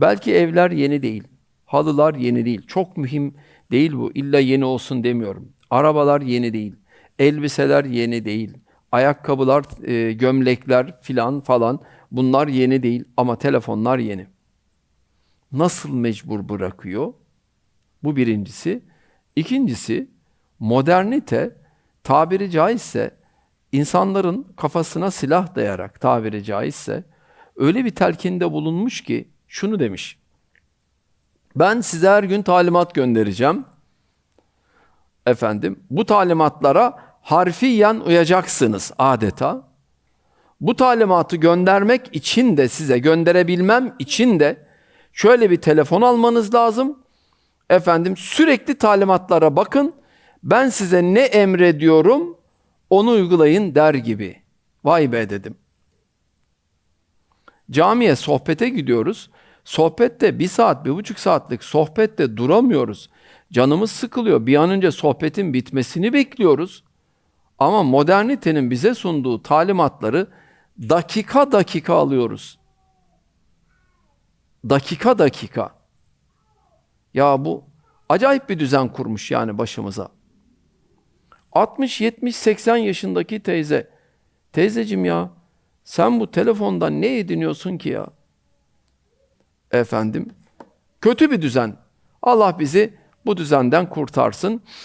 Belki evler yeni değil. Halılar yeni değil. Çok mühim değil bu. İlla yeni olsun demiyorum. Arabalar yeni değil. Elbiseler yeni değil. Ayakkabılar, e, gömlekler filan falan bunlar yeni değil ama telefonlar yeni. Nasıl mecbur bırakıyor? Bu birincisi. İkincisi modernite tabiri caizse insanların kafasına silah dayarak tabiri caizse öyle bir telkinde bulunmuş ki şunu demiş. Ben size her gün talimat göndereceğim. Efendim bu talimatlara harfiyen uyacaksınız adeta. Bu talimatı göndermek için de size gönderebilmem için de şöyle bir telefon almanız lazım. Efendim sürekli talimatlara bakın. Ben size ne emrediyorum onu uygulayın der gibi. Vay be dedim. Camiye sohbete gidiyoruz. Sohbette bir saat, bir buçuk saatlik sohbette duramıyoruz. Canımız sıkılıyor. Bir an önce sohbetin bitmesini bekliyoruz. Ama modernitenin bize sunduğu talimatları dakika dakika alıyoruz. Dakika dakika. Ya bu acayip bir düzen kurmuş yani başımıza. 60, 70, 80 yaşındaki teyze. Teyzecim ya sen bu telefondan ne ediniyorsun ki ya? Efendim kötü bir düzen. Allah bizi bu düzenden kurtarsın.